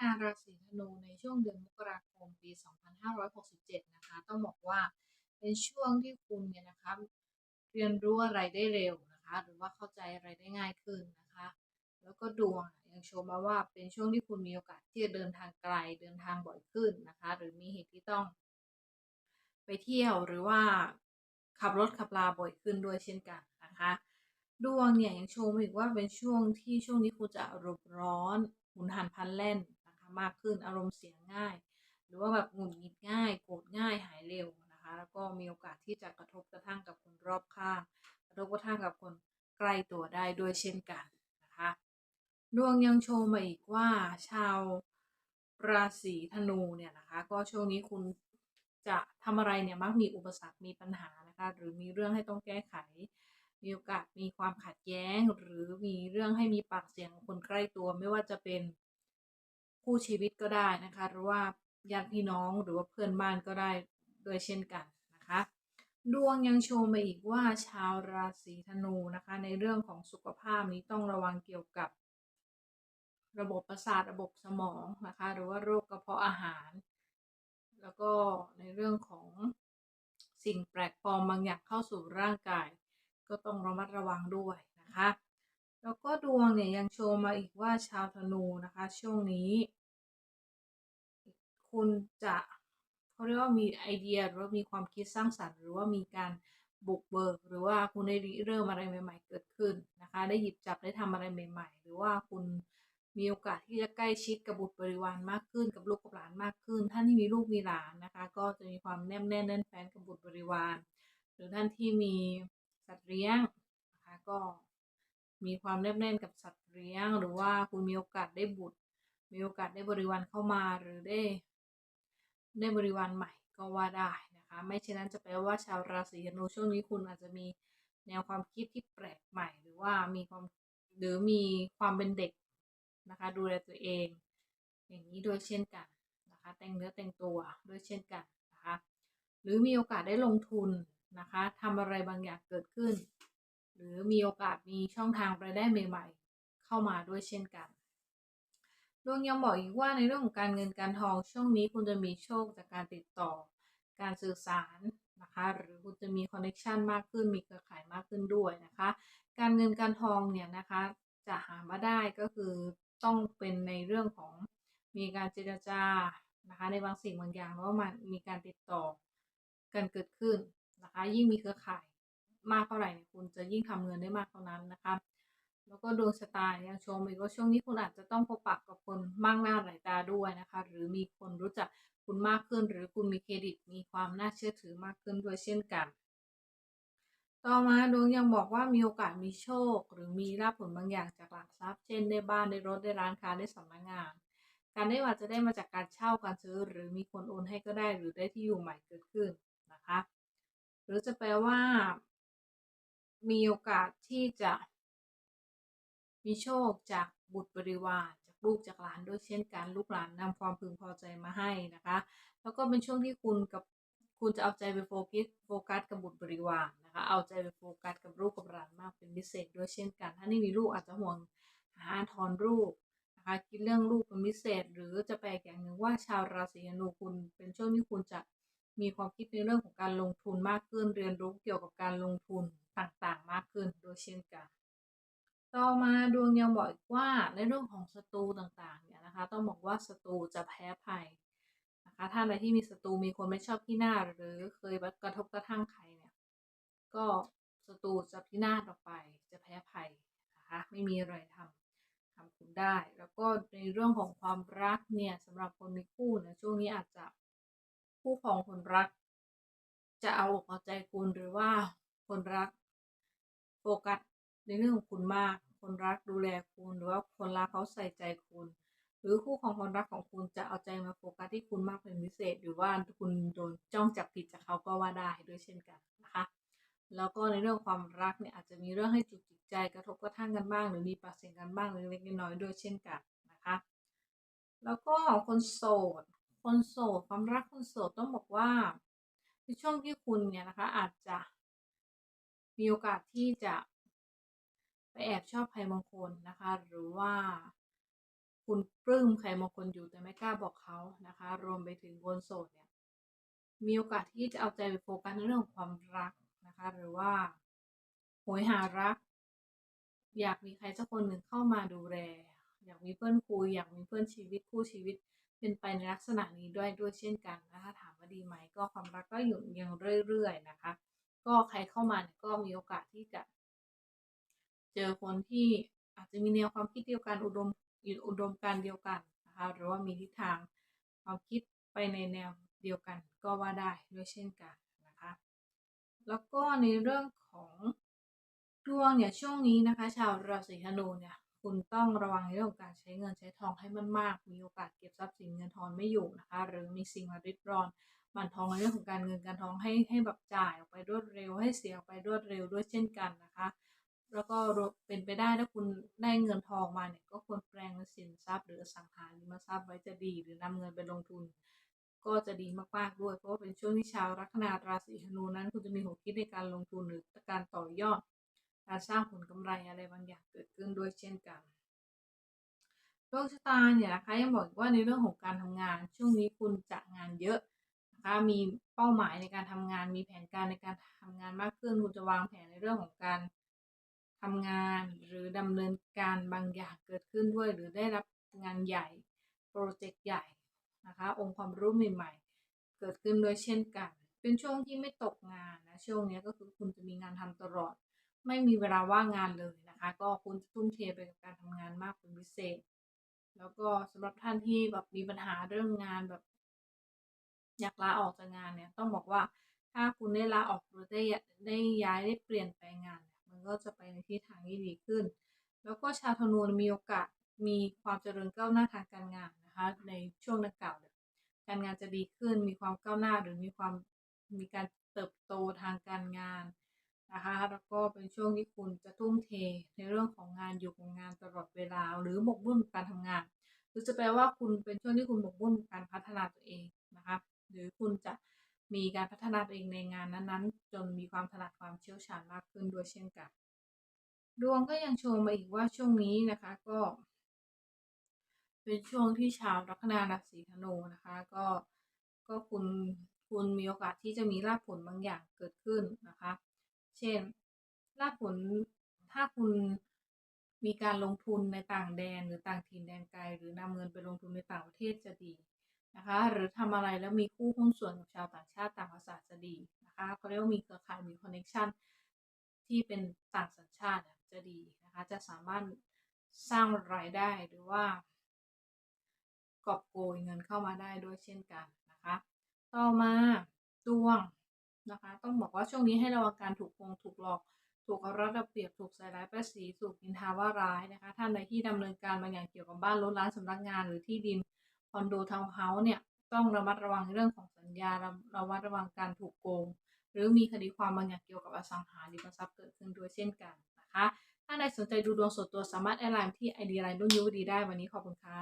นาราศีธนูในช่วงเดือนมกราคมปี 2567 นะคะ ต้องบอกว่าเป็นช่วงที่คุณเนี่ยนะคะเรียนรู้อะไรได้เร็วนะคะ หรือว่าเข้าใจอะไรได้ง่ายขึ้นนะคะ แล้วก็ดวงยังโชว์มาว่าเป็นช่วงที่คุณมีโอกาสที่จะเดินทางไกลเดินทางบ่อยขึ้นนะคะ หรือมีเหตุที่ต้อง ไปเที่ยวหรือว่าขับรถขับลาบ่อยขึ้นด้วยเช่นกันนะคะดวงเนี่ยยังโชว์มาอีกว่าเป็นช่วงที่ช่วงนี้คุณจะอารมณ์ร้อนหุนหันพันแล่น มากขึ้นอารมณ์เสียง่าย หรือว่าแบบหงุดหงิดง่ายโกรธง่ายหายเร็วนะคะ แล้วก็มีโอกาสที่จะกระทบกระทั่งกับคนรอบข้างกระทบกระทั่งกับคนใกล้ตัวได้ด้วยเช่นกันนะคะดวงยังโชว์มาอีกว่าชาวราศีธนูเนี่ยนะคะ ก็ช่วงนี้คุณจะทำอะไรเนี่ยมักมีอุปสรรคมีปัญหานะคะ หรือมีเรื่องให้ต้องแก้ไข มีโอกาสมีความขัดแย้ง หรือมีเรื่องให้มีปากเสียงกับคนใกล้ตัว ไม่ว่าจะเป็น คู่ชีวิตก็ได้นะคะ หรือว่าญาติพี่น้องหรือว่าเพื่อนบ้านก็ได้โดยเช่นกันนะคะ ดวงยังโชว์มาอีกว่าชาวราศีธนูนะคะ ในเรื่องของสุขภาพนี้ต้องระวังเกี่ยวกับ ระบบประสาทระบบสมองนะคะ หรือว่าโรคกระเพาะอาหาร แล้วก็ในเรื่องของสิ่งแปลกปลอมบางอย่างเข้าสู่ร่างกาย ก็ต้องระมัดระวังด้วยนะคะ แล้วก็ดวงเนี่ยยังโชว์มาอีกว่าชาวธนูนะคะ ช่วงนี้ คุณจะเขาเรียกว่ามีไอเดียหรือว่ามีความคิดสร้างสรรค์ หรือว่ามีการบุกเบิก หรือว่าคุณได้ริเริ่มอะไรใหม่ ๆ เกิดขึ้นนะคะ ได้หยิบจับได้ทำอะไรใหม่ ๆ หรือว่าคุณมีโอกาสที่จะใกล้ชิดกับบุตรบริวารมากขึ้น กับลูกกับหลานมากขึ้น ท่านที่มีลูกมีหลานนะคะ ก็จะมีความแนบแน่นแน่นแฟ้นกับบุตรบริวาร หรือท่านที่มีสัตว์เลี้ยงนะคะก็ มีความแนบแน่นกับสัตว์เลี้ยง หรือว่าคุณมีโอกาสได้บุตร มีโอกาสได้บริวารเข้ามาหรือได้ ได้บริวารใหม่ก็ว่าได้นะคะ ไม่เช่นนั้นจะแปลว่าชาวราศีธนูช่วงนี้คุณอาจจะมีแนวความคิดที่แปลกใหม่ หรือว่ามีความหรือมีความเป็นเด็กนะคะ ดูแลตัวเอง อย่างนี้โดยเช่นกันนะคะ แต่งเนื้อแต่งตัวด้วยเช่นกันนะคะ หรือมีโอกาสได้ลงทุนนะคะทำอะไรบางอย่างเกิดขึ้น มีโอกาสมีช่องทางรายได้ใหม่ ๆ เข้ามาด้วยเช่นกันดวงยังบอกอีกว่าในเรื่องของการเงินการทองช่วงนี้คุณจะมีโชคจากการติดต่อ การสื่อสารนะคะหรือคุณจะมีคอนเนคชันมากขึ้นมีเครือข่ายมากขึ้นด้วยนะคะ การเงินการทองเนี่ยนะคะจะหามาได้ก็คือต้องเป็นในเรื่องของมีการเจรจานะคะในบางสิ่งบางอย่างว่ามันมีการติดต่อกันเกิดขึ้นนะคะยิ่งมีเครือข่าย มากเท่าไหร่เนี่ยคุณจะยิ่งทำเงินได้มากเท่านั้นนะคะแล้วก็ดวงชะตายังชมอีกว่าช่วงนี้คุณอาจจะต้องพบปะกับคนมากหน้าหลายตาด้วยนะคะ หรือมีคนรู้จักคุณมากขึ้น หรือคุณมีเครดิตมีความน่าเชื่อถือมากขึ้นด้วยเช่นกัน ต่อมาดวงยังบอกว่ามีโอกาสมีโชค หรือมีรับผลบางอย่างจากหลักทรัพย์ เช่นได้บ้านได้รถได้ร้านค้าได้สำนักงาน การได้ว่าจะได้มาจากการเช่าการซื้อ หรือมีคนโอนให้ก็ได้ หรือได้ที่อยู่ใหม่เกิดขึ้นนะคะ หรือจะแปลว่า มีโอกาสที่จะมีโชคจากบุตรบริวารจากลูกจากหลานด้วยเช่นกันลูกหลานนำความพึงพอใจมาให้นะคะ แล้วก็เป็นช่วงที่คุณกับคุณจะเอาใจไปโฟกัสโฟกัสกับบุตรบริวารนะคะ เอาใจไปโฟกัสกับลูกกับหลานมากเป็นพิเศษด้วยเช่นกัน ถ้านี่มีลูกอาจจะห่วงหาทอนลูกนะคะคิดเรื่องลูกเป็นพิเศษ หรือจะแปลกอย่างหนึ่งว่าชาวราศีธนูคุณเป็นช่วงที่คุณจะมีความคิดในเรื่องของการลงทุนมากขึ้นเรียนรู้เกี่ยวกับการลงทุนต่างๆมากขึ้นโดยเช่นกัน ต่อมาดวงยังบอกอีกว่าในเรื่องของศัตรูต่างๆเนี่ยนะคะ ต้องบอกว่าศัตรูจะแพ้ภัยนะคะท่านใดที่มีศัตรูมีคนไม่ชอบที่หน้าหรือเคยกระทบกระทั่งใครเนี่ยก็ศัตรูจะพินาศออกไป จะแพ้ภัยนะคะไม่มีอะไรทำทำคุณได้ แล้วก็ในเรื่องของความรักเนี่ยสำหรับคนมีคู่เนี่ยช่วงนี้อาจจะคู่ของคนรักจะเอาอกเอาใจคุณหรือว่าคนรัก โฟกัสในเรื่องของคุณมาก คนรักดูแลคุณหรือว่าคนรักเขาใส่ใจคุณ หรือคู่ของคนรักของคุณจะเอาใจมาโฟกัสที่คุณมากเป็นพิเศษ หรือว่าคุณโดนจ้องจับผิดจากเขาก็ว่าได้ด้วยเช่นกันนะคะแล้วก็ในเรื่องความรักเนี่ยอาจจะมีเรื่องให้จุกจิกใจกระทบกระทั่งกันบ้าง หรือมีปากเสียงกันบ้างเล็กๆน้อยๆด้วยเช่นกันนะคะ แล้วก็คนโสด คนโสดความรักคนโสดต้องบอกว่าในช่วงที่คุณเนี่ยนะคะอาจจะ มีโอกาสที่จะไปแอบชอบใครบางคนนะคะ หรือว่าคุณปลื้มใครบางคนอยู่แต่ไม่กล้าบอกเขานะคะ รวมไปถึงคนโสดเนี่ยมีโอกาสที่จะเอาใจไปโฟกัสในเรื่องของความรักนะคะ หรือว่าโหยหารัก อยากมีใครสักคนหนึ่งเข้ามาดูแลอยากมีเพื่อนคุยอยากมีเพื่อนชีวิตคู่ชีวิตเป็นไปในลักษณะนี้ด้วยด้วยเช่นกันนะคะถามว่าดีไหมก็ความรักก็อยู่ยังเรื่อย ๆ นะคะ ก็ใครเข้ามาเนี่ยก็มีโอกาสที่จะ เจอคนที่อาจจะมีแนวความคิดเดียวกันอุดมอุดมการเดียวกันนะคะหรือว่ามีทิศทางความคิดไปในแนวเดียวกันก็ว่าได้ด้วยเช่นกันนะคะ แล้วก็ในเรื่องของดวงเนี่ยช่วงนี้นะคะ ชาวราศีธนูเนี่ยคุณต้องระวังในเรื่องของการใช้เงินใช้ทองให้มันมากมีโอกาสเก็บทรัพย์สินเงินทองไม่อยู่นะคะ หรือมีสิ่งมาริดรอน บั่นทองในเรื่องของการเงินการทองให้ให้แบบจ่ายออกไปรวดเร็ว ให้เสียออกไปรวดเร็วด้วยเช่นกันนะคะ แล้วก็เป็นไปได้ถ้าคุณได้เงินทองมาเนี่ยก็ควรแปลงเป็นสินทรัพย์ หรือสังหาริมทรัพย์ไว้จะดี หรือนำเงินไปลงทุน ก็จะดีมากๆด้วย เพราะว่าเป็นช่วงที่ชาวลัคนาราศีธนูนั้น คุณจะมีหัวคิดในการลงทุนหรือการต่อยอดการสร้างผลกำไรอะไรบางอย่างเกิดขึ้นด้วยเช่นกันดวงชะตาเนี่ยนะคะยังบอกอีกว่าในเรื่องของการทำงาน ช่วงนี้คุณจะงานเยอะ นะคะมีเป้าหมายในการทำงาน มีแผนการในการทำงานมากขึ้นคุณจะวางแผนในเรื่องของการทำงานหรือดำเนินการบางอย่างเกิดขึ้นด้วย หรือได้รับงานใหญ่โปรเจกต์ใหญ่นะคะ องค์ความรู้ใหม่ๆ เกิดขึ้นด้วยเช่นกัน เป็นช่วงที่ไม่ตกงานนะช่วงนี้ก็คือคุณจะมีงานทำตลอด ไม่มีเวลาว่างงานเลยนะคะ ก็คุณจะทุ่มเทไปกับการทำงานมากเป็นพิเศษ แล้วก็สำหรับท่านที่แบบมีปัญหาเรื่องงานแบบ อยากลาออกจากงานเนี่ย ต้องบอกว่าถ้าคุณได้ลาออกหรือได้ได้ย้ายได้เปลี่ยนแปงานเนี่ยมันก็จะไปในทิศทางที่ดีขึ้น แล้วก็ชาวธนูมีโอกาสมีความเจริญก้าวหน้าทางการงานนะคะในช่วงดังกล่าวเนี่ยการงานจะดีขึ้นมีความก้าวหน้าหรือมีความมีการเติบโตทางการงานนะคะแล้วก็เป็นช่วงที่คุณจะทุ่มเทในเรื่องของงานอยู่กับงานตลอดเวลา หรือหมกมุ่นการทำงาน หรือจะแปลว่าคุณเป็นช่วงที่คุณหมกมุ่นการพัฒนาตัวเองนะคะ หรือคุณจะมีการพัฒนาตัวเองในงานนั้นๆ จนมีความถนัดความเชี่ยวชาญมากขึ้นด้วยเช่นกัน ดวงก็ยังโชว์มาอีกว่าช่วงนี้นะคะก็ เป็นช่วงที่ชาวลัคนาราศีธนูนะคะก็ก็คุณคุณมีโอกาสที่จะมีลาภผลบางอย่างเกิดขึ้นนะคะ เช่นลาภผลถ้าคุณมีการลงทุนในต่างแดนหรือต่างถิ่นแดนไกล หรือนำเงินไปลงทุนในต่างประเทศจะดี นะคะหรือทำอะไรแล้วมีคู่หุ้นส่วนกับชาวต่างชาติต่างภาษาจะดีนะคะเขาเรียกว่ามีเครือข่ายมีคอนเนคชันที่เป็นต่างสัญชาติจะดีนะคะจะสามารถสร้างรายได้หรือว่ากอบโกยเงินเข้ามาได้ด้วยเช่นกันนะคะต่อมาดวงนะคะต้องบอกว่าช่วงนี้ให้ระวังการถูกโกงถูกหลอกถูกเอารัดเอาเปรียบถูกใส่ร้ายป้ายสีถูกนินทาว่าร้ายนะคะท่านใดที่ดำเนินการบางอย่างเกี่ยวกับบ้านรถร้านสำนักงานหรือที่ดิน คอนโดทาวน์เฮาส์เนี่ย ต้องระมัดระวังเรื่องของสัญญาระระมัดระวังการถูกโกง หรือมีคดีความบางอย่างเกี่ยวกับอสังหาริมทรัพย์เกิดขึ้นด้วยเช่นกันนะคะ ถ้าใดสนใจดูดวงส่วนตัวสามารถแอดไลน์ที่ไอเดียไลน์รุ่นยุวดีได้วันนี้ขอบคุณค่ะ